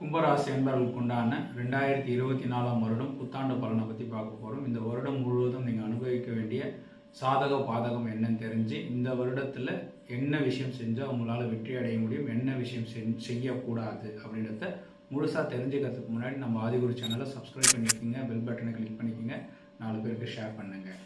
கும்பராசி என்பவர்களுக்கு உண்டான ரெண்டாயிரத்தி இருபத்தி நாலாம் வருடம் புத்தாண்டு பலனை பற்றி பார்க்க போகிறோம் இந்த வருடம் முழுவதும் நீங்கள் அனுபவிக்க வேண்டிய சாதக பாதகம் என்னன்னு தெரிஞ்சு இந்த வருடத்தில் என்ன விஷயம் செஞ்சால் உங்களால் வெற்றி அடைய முடியும் என்ன விஷயம் செஞ் செய்யக்கூடாது அப்படின்றத முழுசாக தெரிஞ்சுக்கிறதுக்கு முன்னாடி நம்ம ஆதிகுரு சேனலை சப்ஸ்கிரைப் பண்ணிக்கோங்க பெல் பட்டனை கிளிக் பண்ணிக்கோங்க நாலு பேருக்கு ஷேர் பண்ணுங்கள்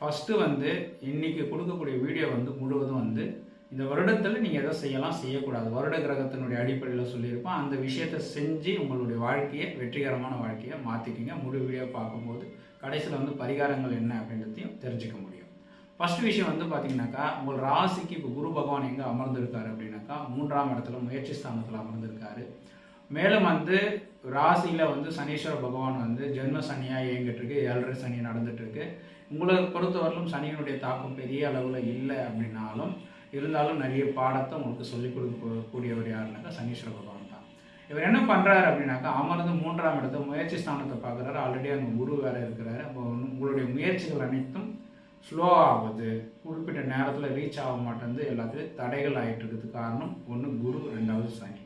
ஃபஸ்ட்டு வந்து இன்னைக்கு கொடுக்கக்கூடிய வீடியோ வந்து முழுவதும் வந்து இந்த வருடத்தில் நீங்கள் எதை செய்யலாம் செய்யக்கூடாது. வருட கிரகத்தினுடைய அடிப்படையில் சொல்லியிருப்போம். அந்த விஷயத்தை செஞ்சு உங்களுடைய வாழ்க்கையை வெற்றிகரமான வாழ்க்கையை மாற்றிக்கிங்க முழு வீடியோ பார்க்கும்போது கடைசியில் வந்து பரிகாரங்கள் என்ன அப்படின்றதையும் தெரிஞ்சுக்க முடியும். ஃபர்ஸ்ட் விஷயம் வந்து பார்த்தீங்கன்னாக்கா உங்கள் ராசிக்கு இப்போ குரு பகவான் எங்கே அமர்ந்திருக்காரு அப்படின்னாக்கா மூன்றாம் இடத்துல முயற்சி ஸ்தானத்தில் அமர்ந்திருக்காரு. மேலும் வந்து ராசியில் வந்து சனீஸ்வர பகவான் வந்து ஜென்ம சனியாக இயங்கிட்டு இருக்கு ஏழரை சனி நடந்துட்டு இருக்கு உங்களை பொறுத்தவரையிலும் சனியினுடைய தாக்கம் பெரிய அளவில் இல்லை அப்படின்னாலும் இருந்தாலும் நிறைய பாடத்தை உங்களுக்கு சொல்லிக் கொடுக்கக்கூடியவர் யாருனாக்கா சனீஸ்வர பகவான் தான். இவர் என்ன பண்ணுறாரு அப்படின்னாக்கா அமர்ந்து மூன்றாம் இடத்த முயற்சி ஸ்தானத்தை பார்க்குறாரு. ஆல்ரெடி அங்கே குரு வேறு இருக்கிறாரு. அப்போ உங்களுடைய முயற்சிகள் அனைத்தும் ஸ்லோ ஆகுது. குறிப்பிட்ட நேரத்தில் ரீச் ஆக மாட்டேங்குது. எல்லாத்துலேயும் தடைகள் ஆகிட்டு இருக்குது காரணம் ஒன்று குரு ரெண்டாவது சனி.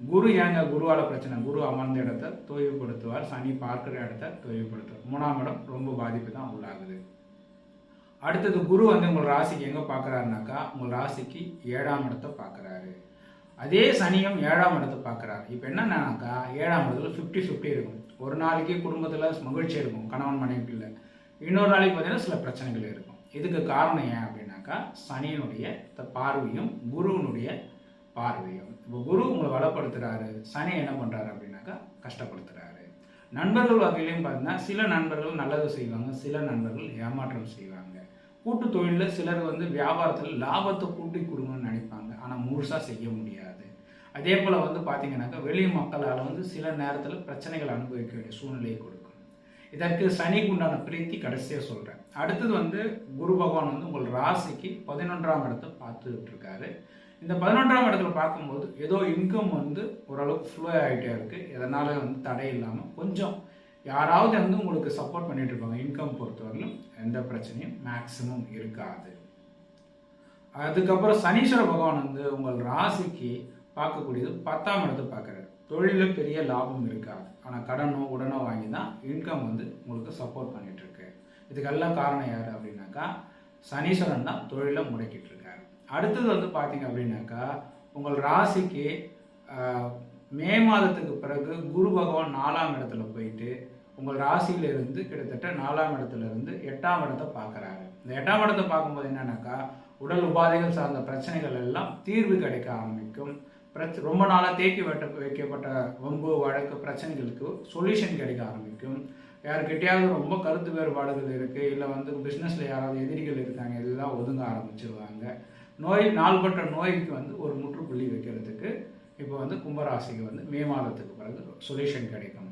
குரு ஏங்க? குருவால் பிரச்சனை. குரு அமர்ந்த இடத்த தொய்வுபடுத்துவார். சனி பார்க்குற இடத்த தொய்வுபடுத்துவார். மூணாம் இடம் ரொம்ப பாதிப்பு தான் உள்ளாகுது. அடுத்தது குரு வந்து உங்கள் ராசிக்கு எங்கே பார்க்குறாருனாக்கா உங்கள் ராசிக்கு ஏழாம் இடத்தை பார்க்குறாரு அதே சனியும் ஏழாம் இடத்தை பார்க்குறாரு இப்போ என்னன்னாக்கா ஏழாம் இடத்துல ஃபிஃப்டி ஃபிஃப்டி இருக்கும். ஒரு நாளைக்கு குடும்பத்தில் மகிழ்ச்சி இருக்கும் கணவன் மனைவிக்குள்ள. இன்னொரு நாளைக்கு பார்த்தீங்கன்னா சில பிரச்சனைகள் இருக்கும். இதுக்கு காரணம் ஏன் அப்படின்னாக்கா சனியினுடைய த- பார்வையும் குருவினுடைய பார்வையும். இப்போ குரு உங்களை வளப்படுத்துறாரு. சனி என்ன பண்ணுறாரு அப்படின்னாக்கா கஷ்டப்படுத்துறாரு. நண்பர்கள் வகையிலையும் பார்த்தீங்கன்னா சில நண்பர்கள் நல்லது செய்வாங்க சில நண்பர்கள் ஏமாற்றம் செய்வாங்க. கூட்டு தொழிலில் சிலர் வந்து வியாபாரத்தில் லாபத்தை கூட்டி கொடுங்கன்னு நினைப்பாங்க. ஆனால் முழுசாக செய்ய முடியாது. அதே போல் வந்து பார்த்தீங்கன்னாக்கா வெளி மக்களால் வந்து சில நேரத்தில் பிரச்சனைகள் அனுபவிக்க வேண்டிய சூழ்நிலையை கொடுக்கும். இதற்கு சனிக்கு உண்டான பிரீத்தி கடைசியாக சொல்கிறேன் அடுத்தது வந்து குரு பகவான் வந்து உங்கள் ராசிக்கு பதினொன்றாம் இடத்தை பார்த்துக்கிட்டு இருக்காரு இந்த பதினொன்றாம் இடத்துல பார்க்கும்போது ஏதோ இன்கம் வந்து ஓரளவுக்கு ஃப்ளோ ஆகிட்டே இருக்குது இதனால் வந்து தடை இல்லாமல் கொஞ்சம் யாராவது வந்து உங்களுக்கு சப்போர்ட் பண்ணிட்டு இருப்பாங்க இன்கம் பொறுத்தவரையிலும் எந்த பிரச்சனையும் மேக்ஸிமம் இருக்காது. அதுக்கப்புறம் சனீஸ்வர பகவான் வந்து உங்கள் ராசிக்கு பார்க்கக்கூடியது பத்தாம் இடத்தை பார்க்குறாரு. தொழிலில் பெரிய லாபம் இருக்காது. ஆனால் கடனோ உடனோ வாங்கி தான் இன்கம் வந்து உங்களுக்கு சப்போர்ட் பண்ணிட்டு இருக்கு. இதுக்கெல்லாம் காரணம் யார் அப்படின்னாக்கா சனீஸ்வரன் தான் தொழிலை முடக்கிட்டு இருக்காரு. அடுத்தது வந்து பார்த்தீங்க அப்படின்னாக்கா உங்கள் ராசிக்கு மே மாதத்துக்கு பிறகு குரு பகவான் நாலாம் இடத்துல போயிட்டு உங்கள் ராசியிலிருந்து கிட்டத்தட்ட நாலாம் இடத்துல இருந்து எட்டாம் இடத்தை பார்க்குறாரு. இந்த எட்டாம் இடத்தை பார்க்கும்போது என்னன்னாக்கா உடல் உபாதைகள் சார்ந்த பிரச்சனைகள் எல்லாம் தீர்வு கிடைக்க ஆரம்பிக்கும். பிரச்ச ரொம்ப நாளாக தேக்கி வெட்ட வைக்கப்பட்ட வம்பு வழக்கு பிரச்சனைகளுக்கு சொல்யூஷன் கிடைக்க ஆரம்பிக்கும். யாருக்கிட்டையாவது ரொம்ப கருத்து வேறுபாடுகள் இருக்குது இல்லை வந்து பிஸ்னஸில் யாராவது எதிரிகள் இருக்காங்க எல்லாம் ஒதுங்க ஆரம்பிச்சிருவாங்க. நோய் நாள்பட்ட நோய்க்கு வந்து ஒரு முற்றுப்புள்ளி வைக்கிறதுக்கு இப்போ வந்து கும்பராசிக்கு வந்து மே மாதத்துக்கு பிறகு சொல்யூஷன் கிடைக்கும்.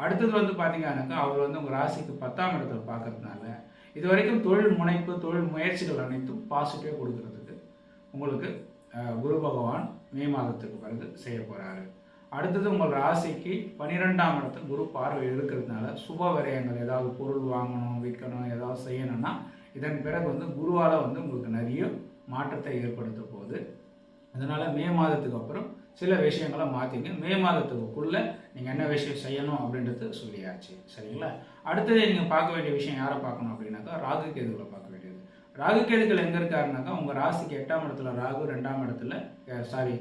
அடுத்தது வந்து பார்த்தீங்கன்னாக்கா அவர் வந்து உங்கள் ராசிக்கு பத்தாம் இடத்துல பார்க்கறதுனால இது வரைக்கும் தொழில் முனைப்பு தொழில் முயற்சிகள் அனைத்தும் பாசிட்டிவாக கொடுக்கறதுக்கு உங்களுக்கு குரு பகவான் மே மாதத்துக்கு பிறகு செய்ய போகிறாரு அடுத்தது உங்கள் ராசிக்கு பன்னிரெண்டாம் இடத்துல குரு பார்வை இருக்கிறதுனால சுப விரயங்கள் ஏதாவது பொருள் வாங்கணும் விற்கணும் ஏதாவது செய்யணும்னா இதன் பிறகு வந்து குருவால் வந்து உங்களுக்கு நிறைய மாற்றத்தை ஏற்படுத்த போகுது. அதனால் மே மாதத்துக்கு அப்புறம் சில விஷயங்களை மாற்றிங்க மே மாதத்துக்குள்ளே நீங்கள் என்ன விஷயம் செய்யணும் அப்படின்றது சொல்லியாச்சு. சரிங்களா? அடுத்தது நீங்கள் பார்க்க வேண்டிய விஷயம் யாரை பார்க்கணும் அப்படின்னாக்கா ராகு கேதுகளை பார்க்க வேண்டியது. ராகு கேதுகள் எங்கே இருக்காருனாக்கா உங்கள் ராசிக்கு எட்டாம் இடத்துல ராகு ரெண்டாம் இடத்துல சாரி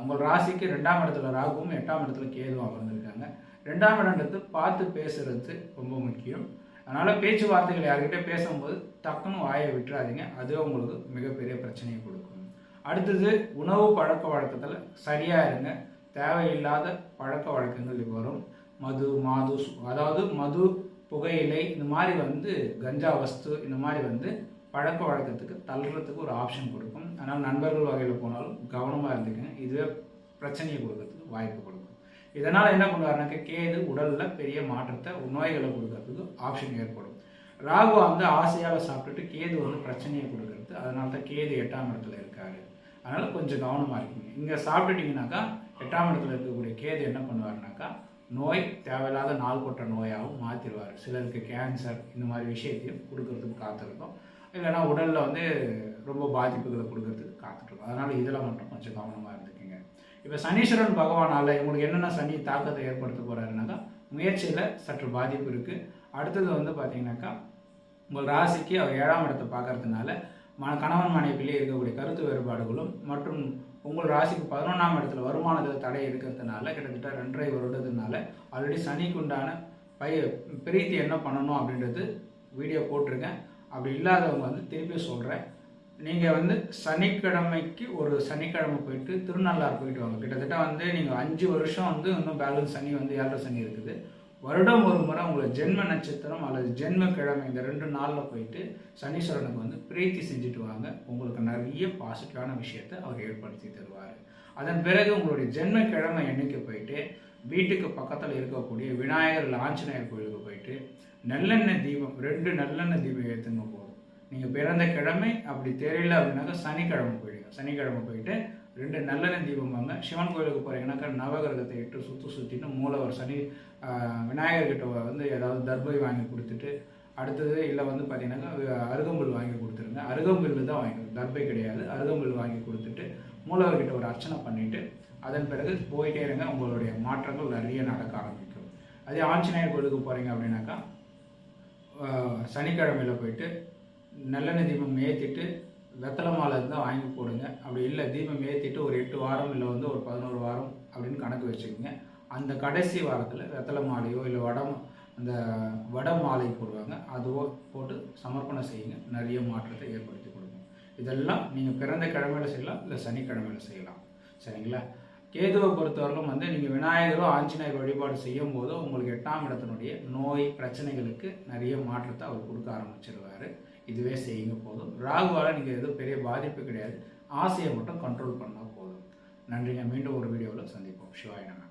உங்கள் ராசிக்கு ரெண்டாம் இடத்துல ராகுவும் எட்டாம் இடத்துல கேதுவும் அமர்ந்திருக்காங்க. ரெண்டாம் இடம்ன்றது பார்த்து பேசுறது ரொம்ப முக்கியம். அதனால் பேச்சுவார்த்தைகள் யார்கிட்ட பேசும்போது டக்குன்னு வாயை விட்டுறாதீங்க. அதுவே உங்களுக்கு மிகப்பெரிய பிரச்சனையை கொடுக்கும். அடுத்தது உணவு பழக்க வழக்கத்தில் சரியாக இருங்க. தேவையில்லாத பழக்க வழக்கங்கள் வரும். மது மாது அதாவது மது புகையிலை இந்த மாதிரி வந்து கஞ்சா வஸ்து இந்த மாதிரி வந்து பழக்க வழக்கத்துக்கு தள்ளுறதுக்கு ஒரு ஆப்ஷன் கொடுக்கும். அதனால் நண்பர்கள் வகையில் போனாலும் கவனமாக இருந்துக்கங்க. இதுவே பிரச்சனையை கொடுக்கறதுக்கு வாய்ப்பு கொடுக்கும். இதனால் என்ன பண்ணுவாருனாக்க கேது உடலில் பெரிய மாற்றத்தை நோய்களை கொடுக்கறதுக்கு ஆப்ஷன் ஏற்படும். ராகு வந்து ஆசையால் சாப்பிட்டுட்டு கேது வந்து பிரச்சனையை கொடுக்கறது. அதனால தான் கேது எட்டாம் இடத்துல இருக்காரு. அதனால் கொஞ்சம் கவனமாக இருக்குங்க. இங்கே சாப்பிட்டுட்டிங்கனாக்கா எட்டாம் இடத்துல இருக்கக்கூடிய கேது என்ன பண்ணுவாருனாக்கா நோய் தேவையில்லாத நாள் கொட்ட நோயாகவும் மாற்றிடுவார் சிலருக்கு கேன்சர் இந்த மாதிரி விஷயத்தையும் கொடுக்கறதுக்கு காத்திருக்கும். இல்லைன்னா உடலில் வந்து ரொம்ப பாதிப்புகளை கொடுக்கறதுக்கு காத்துட்ருக்கும். அதனால் இதில் மட்டும் கொஞ்சம் கவனமாக இருந்துக்குங்க. இப்போ சனீஸ்வரன் பகவானால் உங்களுக்கு என்னென்ன சனி தாக்கத்தை ஏற்படுத்த போகிறாருனாக்கா முயற்சியில் சற்று பாதிப்பு இருக்குது அடுத்தது வந்து பார்த்தீங்கன்னாக்கா உங்கள் ராசிக்கு அவர் ஏழாம் இடத்தை பார்க்கறதுனால கணவன் மனைவிலே இருக்கக்கூடிய கருத்து வேறுபாடுகளும் மற்றும் உங்கள் ராசிக்கு பதினொன்றாம் இடத்துல வருமானத்தில் தடை இருக்கிறதுனால கிட்டத்தட்ட ரெண்டரை வருடத்தினால ஆல்ரெடி சனிக்கு உண்டான பய பிரீத்தி என்ன பண்ணணும் அப்படின்றது வீடியோ போட்டிருக்கேன். அப்படி இல்லாதவங்க வந்து திருப்பி சொல்கிறேன் நீங்கள் வந்து சனிக்கிழமைக்கு ஒரு சனிக்கிழமை போயிட்டு திருநள்ளாறு போயிட்டு வாங்க. கிட்டத்தட்ட வந்து நீங்கள் அஞ்சு வருஷம் வந்து இன்னும் பேலன்ஸ் சனி வந்து ஏழரை சனி இருக்குது. வருடம் ஒரு முறை உங்களை ஜென்ம நட்சத்திரம் அல்லது ஜென்ம கிழமை இந்த ரெண்டு நாளில் போயிட்டு சனீஸ்வரனுக்கு வந்து பிரீத்தி செஞ்சுட்டு வாங்க. உங்களுக்கு நிறைய பாசிட்டிவான விஷயத்தை அவர் ஏற்படுத்தி தருவார். அதன் பிறகு உங்களுடைய ஜென்ம கிழமை எண்ணிக்கை போயிட்டு வீட்டுக்கு பக்கத்தில் இருக்கக்கூடிய விநாயகர் ஆஞ்சநேயர் கோயிலுக்கு போயிட்டு நல்லெண்ணெய் தீபம் ரெண்டு நல்லெண்ணெய் தீபம் ஏற்றுங்க போதும். நீங்கள் பிறந்த கிழமை அப்படி தெரியல அப்படின்னாக்கா சனிக்கிழமை போயிடுங்க. சனிக்கிழமை போயிட்டு ரெண்டு நல்லெண்ணெய் தீபம்பாங்க. சிவன் கோயிலுக்கு போகிறீங்கன்னாக்கா நவகிரகத்தை இட்டு சுற்றி சுற்றிட்டு மூலவர் சனி விநாயகர்கிட்ட வந்து ஏதாவது தர்பை வாங்கி கொடுத்துட்டு அடுத்தது இல்லை வந்து பார்த்தீங்கன்னாக்கா அருகம்புல் வாங்கி கொடுத்துருங்க. அருகம்புல் தான் வாங்கி தர்பை கிடையாது. அருகம்புல் வாங்கி கொடுத்துட்டு மூலவர்கிட்ட ஒரு அர்ச்சனை பண்ணிவிட்டு அதன் பிறகு போயிட்டே இருங்க உங்களுடைய மாற்றங்கள் நிறைய நடக்க ஆரம்பிக்கும். அதே ஆஞ்சநேயர் கோயிலுக்கு போகிறீங்க அப்படின்னாக்கா சனிக்கிழமையில் போயிட்டு நல்லெண்ணெய் தீபம் ஏற்றிட்டு வெத்தலை மாலை இருந்தால் வாங்கி போடுங்க. அப்படி இல்லை தீபம் ஏற்றிட்டு ஒரு எட்டு வாரம் இல்லை வந்து ஒரு பதினோரு வாரம் அப்படின்னு கணக்கு வச்சுக்கோங்க. அந்த கடைசி வாரத்தில் வெத்தலை மாலையோ இல்லை வடம் அந்த வட மாலை போடுவாங்க. அதுவோ போட்டு சமர்ப்பணம் செய்யுங்க. நிறைய மாற்றத்தை ஏற்படுத்தி கொடுக்கும். இதெல்லாம் நீங்கள் பிறந்த கிழமையில செய்யலாம் இல்லை சனிக்கிழமையில செய்யலாம். சரிங்களா? கேதுவை பொறுத்தவரைக்கும் வந்து நீங்கள் விநாயகரோ ஆஞ்சநேயர் வழிபாடு செய்யும் போதோ உங்களுக்கு எட்டாம் இடத்தினுடைய நோய் பிரச்சனைகளுக்கு நிறைய மாற்றத்தை அவர் கொடுக்க ஆரம்பிச்சிருவாரு. இதுவே செய்யுங்க போதும். ராகுவால் நீங்கள் எதுவும் பெரிய பாதிப்பு கிடையாது. ஆசையை மட்டும் கண்ட்ரோல் பண்ணால் போதும். நன்றிங்க. மீண்டும் ஒரு வீடியோவில் சந்திப்போம். சிவாயினம்